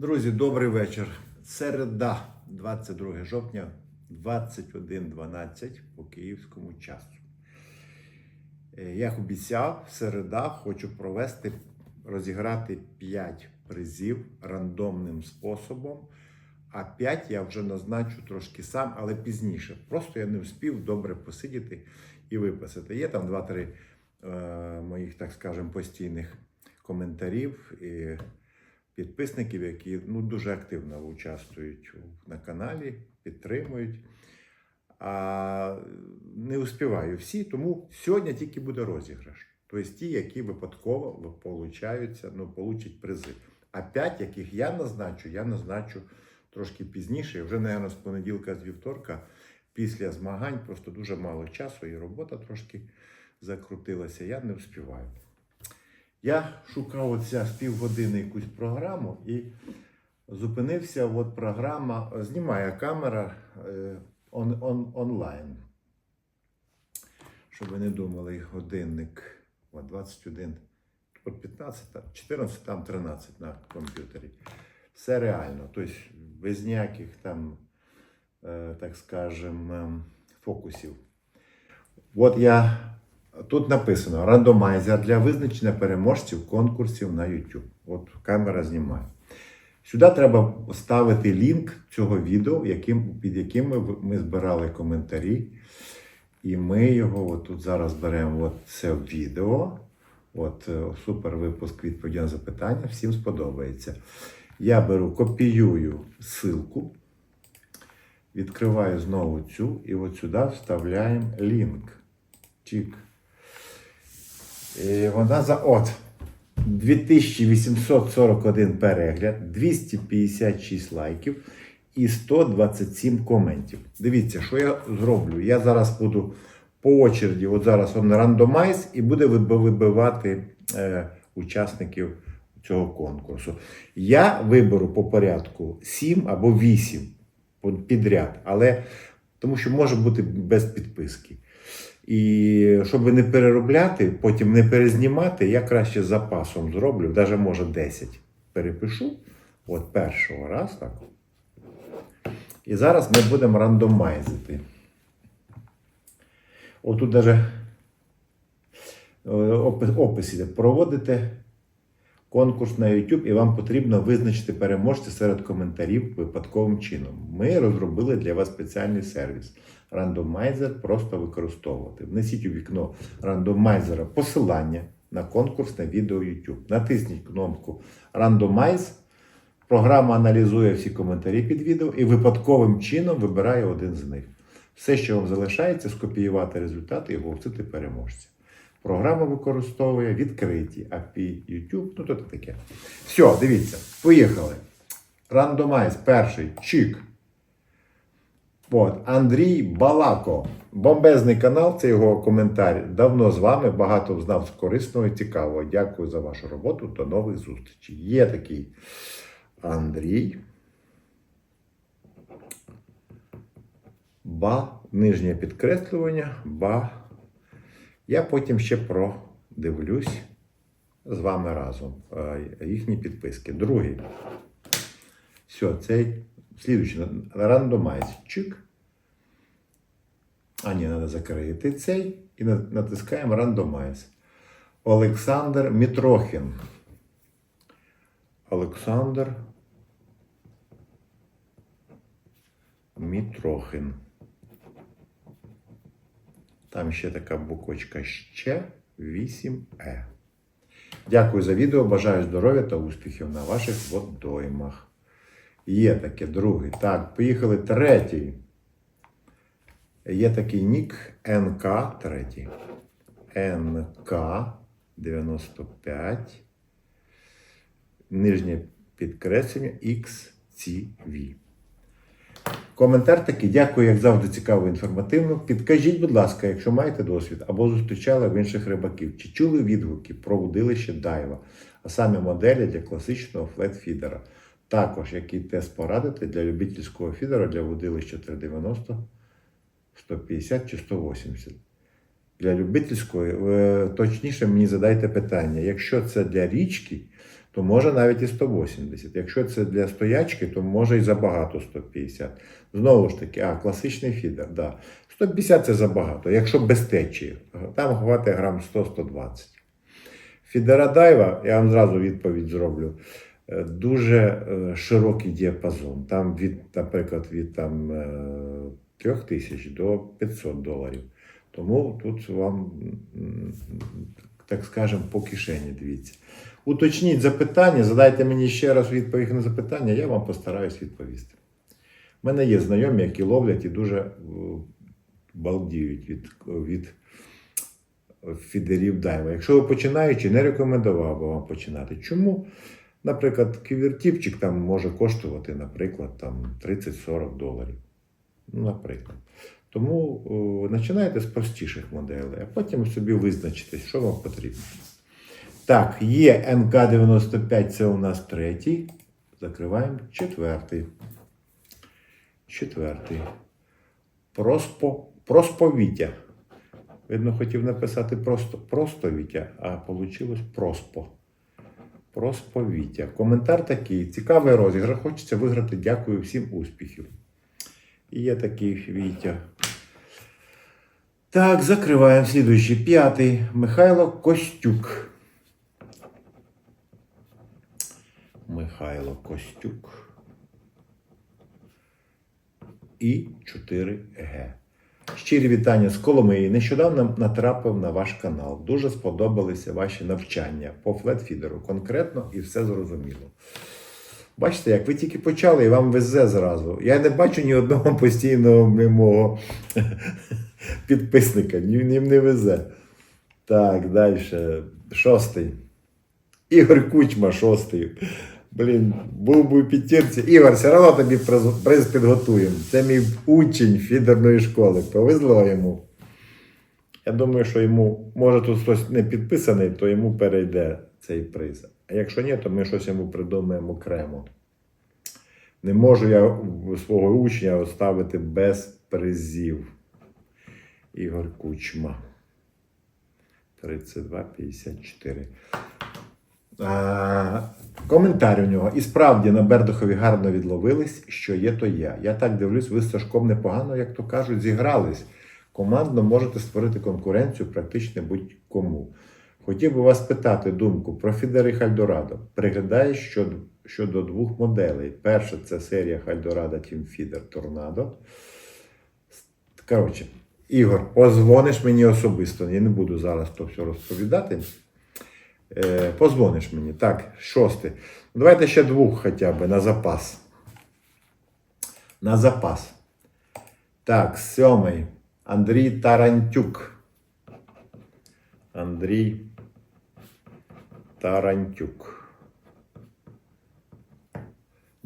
Друзі, добрий вечір. Середа, 22 жовтня, 21.12 по київському часу. Е, Як обіцяв, середа хочу провести, розіграти 5 призів рандомним способом. А 5 я вже назначу трошки сам, але пізніше. Просто я не встиг добре посидіти і виписати. Є там 2-3 е, моїх, так скажемо, постійних коментарів і підписників, які ну, дуже активно участвують на каналі, підтримують. А не успіваю всі, тому сьогодні тільки буде розіграш. Тобто ті, які випадково получаються, ну, получать призи. А п'ять, яких я назначу, я назначу трошки пізніше, вже, мабуть, з понеділка, з вівторка, після змагань, просто дуже мало часу і робота трошки закрутилася. Я не вспіваю. Я шукав оця з півгодини якусь програму і зупинився. От програма знімає камера е, он, он, онлайн. Щоб ви не думали, годинник от 21, от 15, 14, там 13 на комп'ютері. Все реально. Тобто без ніяких там, е, так скажем, ем, фокусів. От я тут написано рандомайзер для визначення переможців конкурсів на YouTube. От камера знімає. Сюди треба ставити лінк цього відео, яким, під яким ми, ми збирали коментарі. І ми його от тут зараз беремо от це відео. От е, супер випуск відповіді на запитання. Всім сподобається. Я беру, копіюю ссылку, відкриваю знову цю і от сюди вставляємо лінк. Чик. Вона за от 2841 перегляд, 256 лайків і 127 коментів. Дивіться, що я зроблю. Я зараз буду по очереді, от зараз он рандомайз, і буде вибивати е, учасників цього конкурсу. Я виберу по порядку 7 або 8 підряд, але тому що може бути без підписки. І щоб не переробляти, потім не перезнімати, я краще запасом зроблю, навіть може 10 перепишу. От першого раз так. І зараз ми будемо рандомайзити. Отут навіть опис, опис іде. Проводите конкурс на YouTube, і вам потрібно визначити переможця серед коментарів випадковим чином. Ми розробили для вас спеціальний сервіс. Рандомайзер просто використовувати. Внесіть у вікно рандомайзера посилання на конкурс на відео YouTube. Натисніть кнопку Randomize. Програма аналізує всі коментарі під відео і випадковим чином вибирає один з них. Все, що вам залишається, скопіювати результати і оголосити переможця. Програма використовує відкриті API YouTube, ну то таке. Все, дивіться, поїхали. Рандомайз перший чик. От, Андрій Балако. Бомбезний канал, це його коментар. Давно з вами, багато знав корисного і цікавого. Дякую за вашу роботу. До нових зустрічей. Є такий Андрій. Ба, нижнє підкреслювання, ба. Я потім ще продивлюсь з вами разом е, їхні підписки. Другий. Все, цей слідуючий рандомайз. Чик. А ні, треба закрити цей і натискаємо рандомайз. Олександр Мітрохін. Олександр Мітрохин. Там ще така буквочка ще 8Е. Дякую за відео. Бажаю здоров'я та успіхів на ваших водоймах. Є таке другий. Так, поїхали третій. Є такий нік НК третій. НК 95. Нижнє підкреслення XCV. Коментар такий. Дякую, як завжди, цікаво інформативно. Підкажіть, будь ласка, якщо маєте досвід або зустрічали в інших рибаків, чи чули відгуки про удилище Дайва, а саме моделі для класичного флетфідера. Також який тест порадити для любительського фідера для водилища 390, 150 чи 180. Для любительської, е, точніше мені задайте питання. Якщо це для річки, то може навіть і 180. Якщо це для стоячки, то може і забагато 150. Знову ж таки, а, класичний фідер, да. 150 це забагато, якщо без течії. Там хватить грам 100-120. Фідера дайва, я вам зразу відповідь зроблю. Е, Дуже е, широкий діапазон. Там від, наприклад, від там, е, 3 тисяч до 500 доларів. Тому тут вам, так скажемо, по кишені дивіться. Уточніть запитання, задайте мені ще раз відповідь на запитання, я вам постараюсь відповісти. У мене є знайомі, які ловлять і дуже е, балдіють від, від фідерів дайва. Якщо ви починаючи, не рекомендував би вам починати. Чому? Наприклад, ківертіпчик там може коштувати, наприклад, там 30-40 доларів. Наприклад. Тому о, починайте з простіших моделей, а потім собі визначитесь, що вам потрібно. Так, є НК-95, це у нас третій. Закриваємо четвертий. Четвертий. Проспо, просповіття. Видно, хотів написати просто простовіття, а вийшло проспо. Просповіття. Коментар такий. Цікавий розіграш. Хочеться виграти. Дякую всім успіхів. І є такий Вітя. Так, закриваємо слідуючий. П'ятий. Михайло Костюк. Михайло Костюк. І 4Г. Щирі вітання з Коломиї. Нещодавно натрапив на ваш канал. Дуже сподобалися ваші навчання по флетфідеру. Конкретно і все зрозуміло. Бачите, як ви тільки почали і вам везе зразу. Я не бачу ні одного постійного мого підписника, ні не везе. Так, далі. Шостий. Ігор Кучма, шостий. Блін, був би у п'ятірці. Ігор, все одно тобі приз підготуємо. Це мій учень фідерної школи. Повезло йому. Я думаю, що йому, може тут хтось не підписаний, то йому перейде цей приз. А якщо ні, то ми щось йому придумаємо окремо. Не можу я свого учня оставити без призів. Ігор Кучма. 32-54. Коментар у нього. І справді на Бердухові гарно відловились, що є, то я. Я так дивлюсь, ви з Сашком непогано, як то кажуть, зігрались. Командно можете створити конкуренцію практично будь-кому. Хотів би вас питати думку про Фідери Хальдорадо. Приглядає щодо, щодо двох моделей. Перша це серія Хальдорадо Team Feeder Tornado. Коротше, Ігор, позвониш мені особисто. Я не буду зараз то все розповідати. Е, позвониш мені. Так, шостий. Давайте ще двох хоча б на запас. На запас. Так, сьомий. Андрій Тарантюк. Андрій Тарантюк.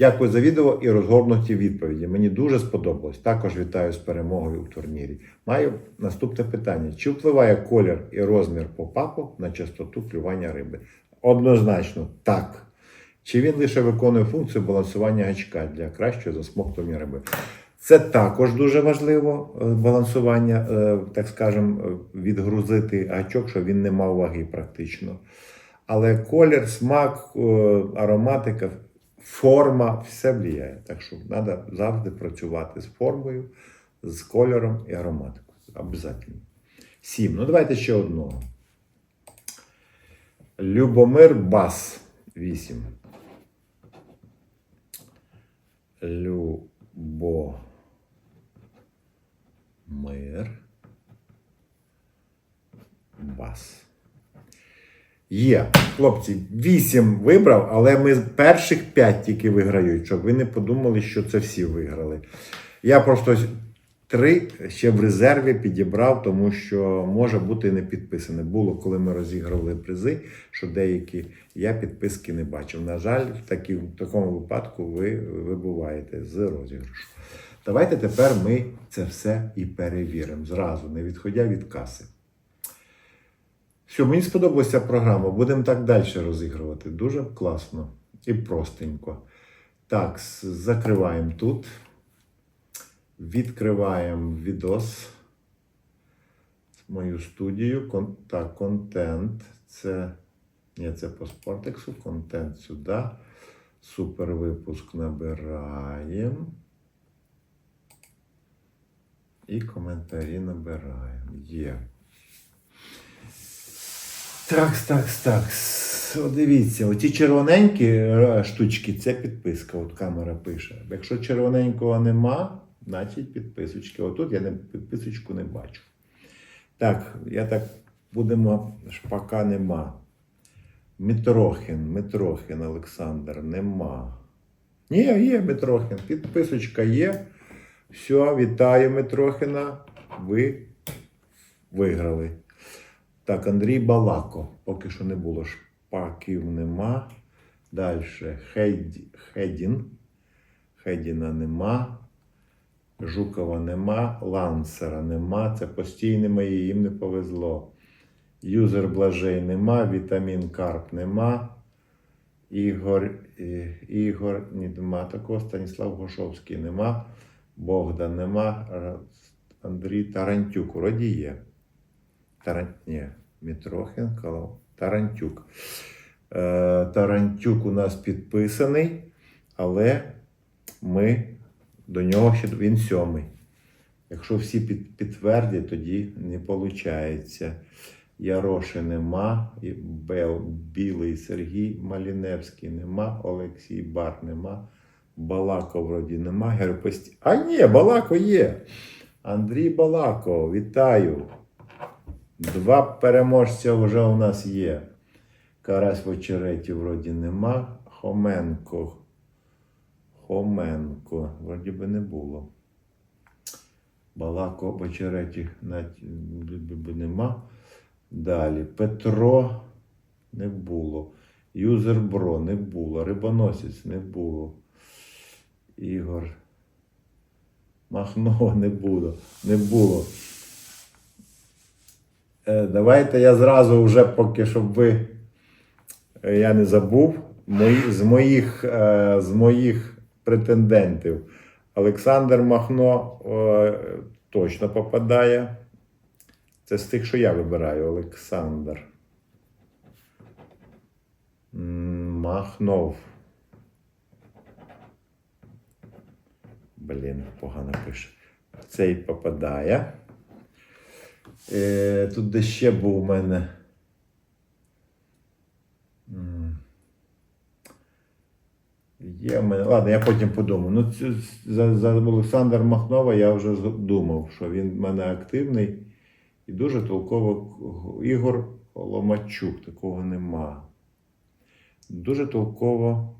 Дякую за відео і розгорнуті відповіді. Мені дуже сподобалось. Також вітаю з перемогою у турнірі. Маю наступне питання: чи впливає колір і розмір попапу на частоту клювання риби? Однозначно, так. Чи він лише виконує функцію балансування гачка для кращого засмоктування риби? Це також дуже важливо е, балансування, е, так скажемо, е, відгрузити гачок, щоб він не мав ваги практично. Але колір, смак, ароматика, форма все впливає. Так що треба завжди працювати з формою, з кольором і ароматикою. Обязательно. Сім. Ну, давайте ще одного. Любомир Бас. Вісім. Любомир Бас. Є, хлопці, вісім вибрав, але ми перших п'ять тільки виграють, щоб ви не подумали, що це всі виграли. Я просто три ще в резерві підібрав, тому що може бути не підписане. Було, коли ми розігрували призи, що деякі я підписки не бачив. На жаль, в, такі, в такому випадку ви вибуваєте з розіграшу. Давайте тепер ми це все і перевіримо зразу, не відходя від каси. Все, мені сподобалася програма. Будемо так далі розігрувати. Дуже класно і простенько. Так, закриваємо тут. Відкриваємо відос. Мою студію. Кон- Так, контент. Це Ні, це по спортексу, контент сюди. Супер випуск набираємо. І коментарі набираємо. Є. Так, так, так. О, дивіться, оті червоненькі е, штучки це підписка. От камера пише. Якщо червоненького нема, значить підписочки. Отут я не, підписочку не бачу. Так, я так будемо, шпака нема. Мітрохін, Митрохін Олександр, нема. Ні, є Митрохін. Підписочка є. Все, вітаю Митрохіна. Ви виграли. Так, Андрій Балако. Поки що не було шпаків, нема. Далі Хейд... Хедін. Хедіна нема. Жукова нема. Лансера нема. Це постійні мої, їм не повезло. Юзер Блажей нема. Вітамін Карп нема. Ігор, е, Ігор нема такого. Станіслав Гошовський нема. Богдан нема. Андрій Тарантюк. Вроді є. Таран... Мітрохін, Калав... Тарантюк. Е, Тарантюк у нас підписаний, але ми до нього ще він сьомий. Якщо всі під, підтвердять, тоді не виходить. Яроши нема, Бел, Білий Сергій Маліневський нема, Олексій Бар нема, Балако вроді нема, Герпості. А ні, Балако є. Андрій Балако, вітаю. Два переможця вже у нас є. Карась в очереті вроді нема. Хоменко. Хоменко. Вроді би не було. Балако в очереті нема. Далі. Петро не було. Юзер Бро не було. Рибоносець не було. Ігор. Махно не було. Не було. Е, Давайте я зразу вже поки щоб ви е, я не забув. Мої, з, моїх, е, з моїх претендентів Олександр Махно точно попадає. Це з тих, що я вибираю, Олександр. Махнов. Блін, погано пише. Цей попадає. Е, тут де ще був у мене. Є в мене. Ладно, я потім подумаю. Ну, за, за Олександр Махнова я вже думав, що він в мене активний і дуже толково. Ігор Ломачук, такого нема. Дуже толково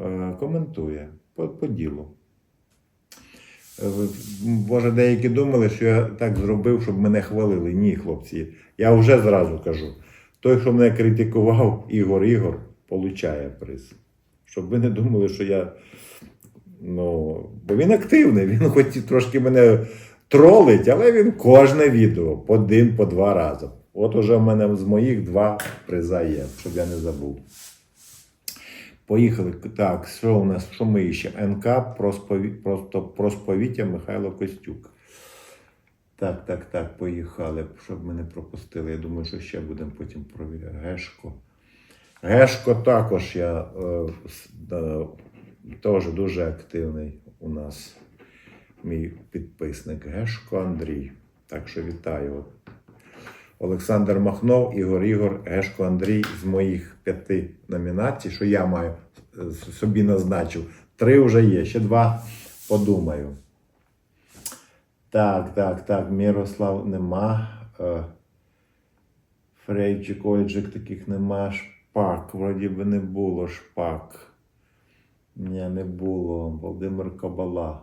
е, коментує по, по ділу. Може, деякі думали, що я так зробив, щоб мене хвалили. Ні, хлопці. Я вже зразу кажу. Той, хто мене критикував, Ігор Ігор, получає приз. Щоб ви не думали, що я. Ну, бо він активний, він хоч трошки мене тролить, але він кожне відео по один, по два рази. От уже в мене з моїх два приза є, щоб я не забув. Поїхали. Так, що у нас? Що ми ще? НК проспові... просто просповіття Михайло Костюк. Так, так, так, поїхали, щоб ми не пропустили. Я думаю, що ще будемо потім провіряти. Гешко. Гешко також я е, да, теж дуже активний у нас. Мій підписник Гешко Андрій. Так що вітаю. Олександр Махнов, Ігор Ігор, Гешко Андрій з моїх п'яти номінацій, що я маю е, собі назначив. Три вже є, ще два подумаю. Так, так, так, Мирослав нема. Е, Фрейчик, Ольджик таких нема. Шпак, вроді би не було шпак. Ні, не було. Володимир Кабала.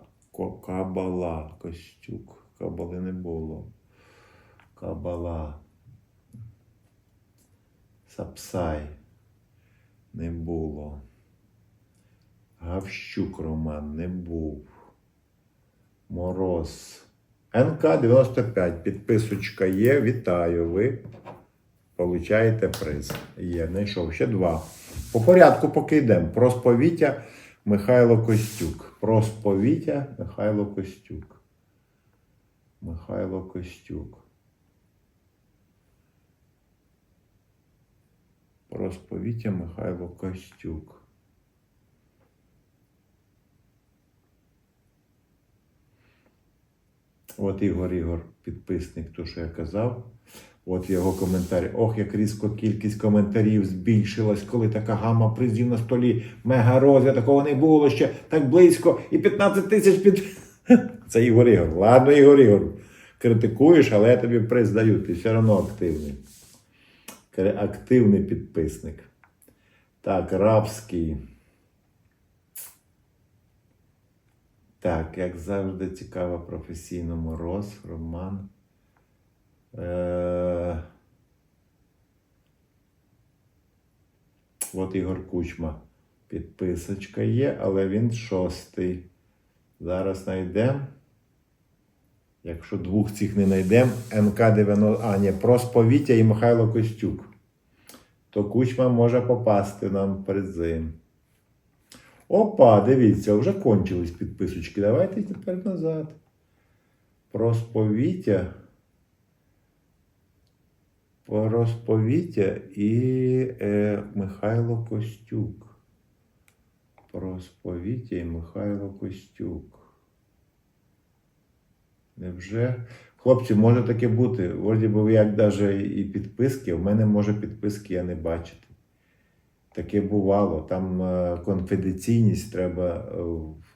Кабала. Костюк. Кабали не було. Кабала. Сапсай. Не було. Гавщук Роман не був. Мороз. НК-95. Підписочка є. Вітаю. Ви получаєте приз. Є. Знайшов ще два. По порядку поки йдемо. Просповіття Михайло Костюк. Просповіття Михайло Костюк. Михайло Костюк. Просповіття Михайло Костюк. От Ігор Ігор, підписник, то, що я казав. От його коментар. Ох, як різко кількість коментарів збільшилась, коли така гама призів на столі. Мега розгляд, такого не було ще так близько. І 15 тисяч під. Це Ігор Ігор. Ладно, Ігор Ігор. Критикуєш, але я тобі приз даю, ти все одно активний. Активний підписник. Так, рабський. Так, як завжди, цікаво професійно мороз, Роман. Е... От Ігор Кучма. Підписочка є, але він шостий. Зараз знайдемо. Якщо двох цих не знайдемо, НК-90, а ні, Просповіття і Михайло Костюк. То Кучма може попасти нам призи. Опа, дивіться, вже кончились підписочки. Давайте тепер назад. Просповіття. Просповіття і е, Михайло Костюк. Просповіття і Михайло Костюк. Невже? Хлопці, може таке бути. Вроді би, як навіть і підписки, в мене може підписки я не бачити. Таке бувало. Там е, конфіденційність треба е,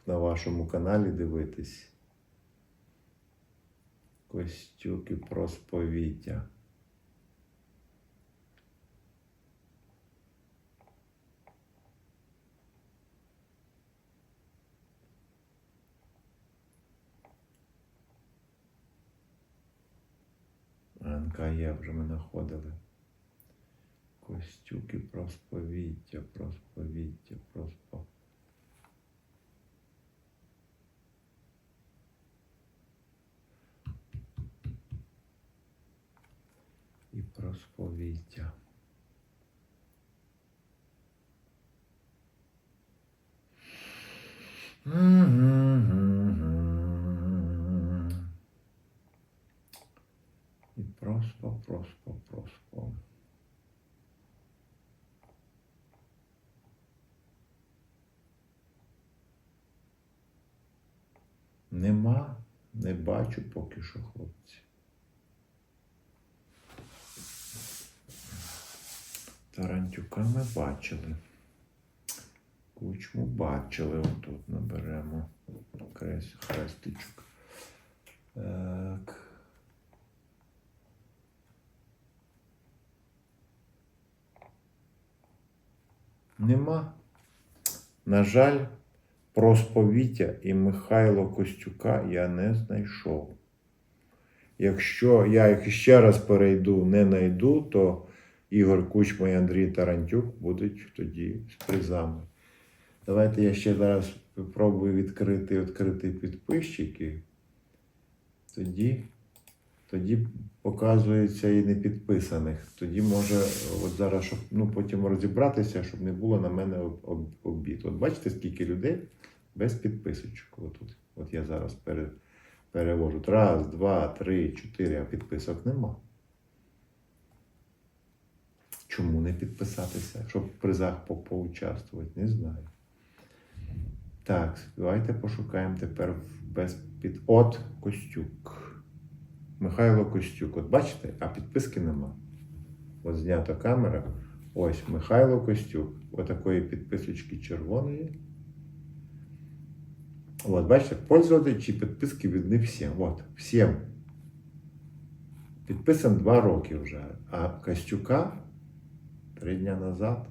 на вашому каналі дивитись. Костюк і просповіття. НКЄ вже ми знаходили. Костюки просповіття, просповіття, проспо. І просповіття. М-м-м-м. І проспо, проспо. Нема, не бачу поки що, хлопці. Тарантюка ми бачили. Кучму бачили. Отут наберемо хрестичок. Так. Нема. На жаль, просповіття і Михайло Костюка я не знайшов. Якщо я їх ще раз перейду, не знайду, то Ігор Кучма і Андрій Тарантюк будуть тоді з призами. Давайте я ще зараз спробую відкрити відкрити підписчики. Тоді, тоді показується і не підписаних. Тоді може, от зараз, щоб ну, потім розібратися, щоб не було на мене об- об- обід. От бачите, скільки людей без підписочок. Отут. От я зараз пере, перевожу. Раз, два, три, чотири, а підписок нема. Чому не підписатися, щоб в призах по- поучаствувати? Не знаю. Так, давайте пошукаємо тепер без під. От Костюк. Михайло Костюк. От бачите, а підписки нема. От знята камера. Ось Михайло Костюк. Отакої підписочки червоної. От, бачите, пользователь чи підписки від них всім. От, всім. Підписан два роки вже. А Костюка три дня назад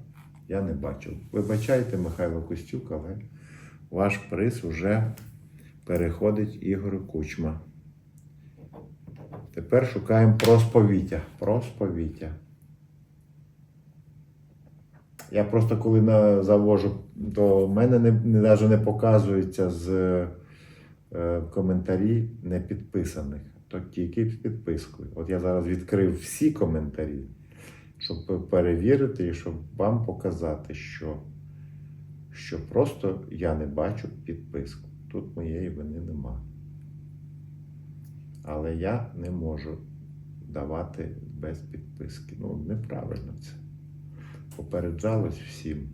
я не бачив. Вибачайте, Михайло Костюк, але ваш приз уже переходить Ігорю Кучма. Тепер шукаємо просповіття. Просповіття. Я просто коли на, завожу, то в мене не, не, навіть не показується з е, коментарі не підписаних, то тільки з підпискою. От я зараз відкрив всі коментарі, щоб перевірити і щоб вам показати, що, що просто я не бачу підписку. Тут моєї вини нема. Але я не можу давати без підписки. Ну, неправильно це. попереджалось всім.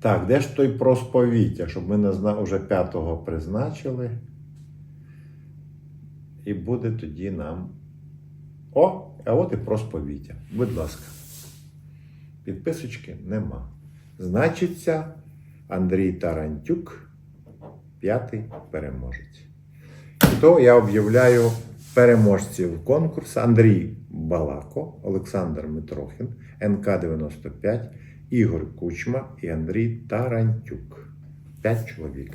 Так, де ж той просповіття, щоб ми вже п'ятого призначили. І буде тоді нам. О, а от і просповіття. Будь ласка. Підписочки нема. Значиться, Андрій Тарантюк, п'ятий переможець. То я об'являю переможців конкурсу Андрій Балако, Олександр Митрохін, НК-95, Ігор Кучма і Андрій Тарантюк. П'ять чоловік.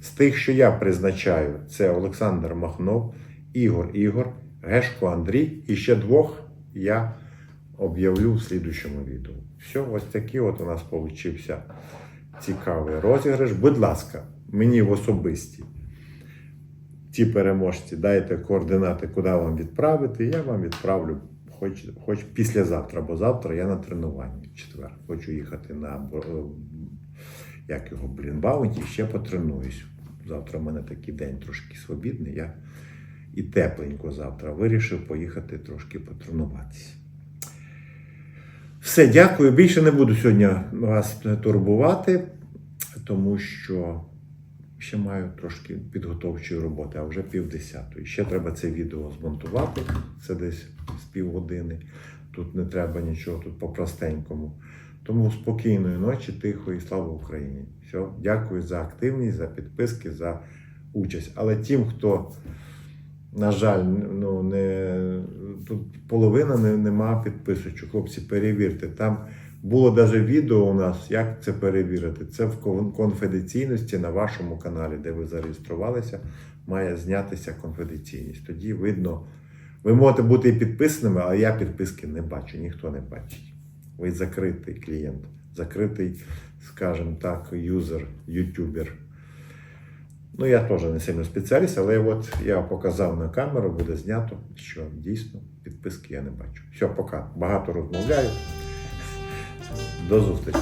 З тих, що я призначаю, це Олександр Махнов, Ігор Ігор, Гешко Андрій і ще двох я об'явлю в слідущому відео. Все, ось такий от у нас получився цікавий розіграш. Будь ласка, мені в особисті ті переможці дайте координати, куди вам відправити. Я вам відправлю хоч, хоч післязавтра, бо завтра я на тренуванні в четвер. Хочу їхати на як його, блін, баунті, ще потренуюсь. Завтра в мене такий день трошки свобідний. Я і тепленько завтра вирішив поїхати трошки потренуватися. Все, дякую. Більше не буду сьогодні вас турбувати, тому що ще маю трошки підготовчої роботи, а вже півдесятої. Ще треба це відео змонтувати. Це десь з півгодини. Тут не треба нічого, тут по-простенькому. Тому спокійної ночі, тихої, слава Україні. Все, дякую за активність, за підписки, за участь. Але тим, хто, на жаль, ну, не, тут половина не, нема підписочок. Хлопці, перевірте. Там було навіть відео у нас, як це перевірити. Це в конфіденційності на вашому каналі, де ви зареєструвалися, має знятися конфіденційність. Тоді видно, ви можете бути і підписаними, але я підписки не бачу, ніхто не бачить. Ви закритий клієнт, закритий, скажімо так, юзер, ютубер. Ну, я теж не сильно спеціаліст, але от я показав на камеру, буде знято, що дійсно підписки я не бачу. Все, пока. Багато розмовляю. До зустрічі.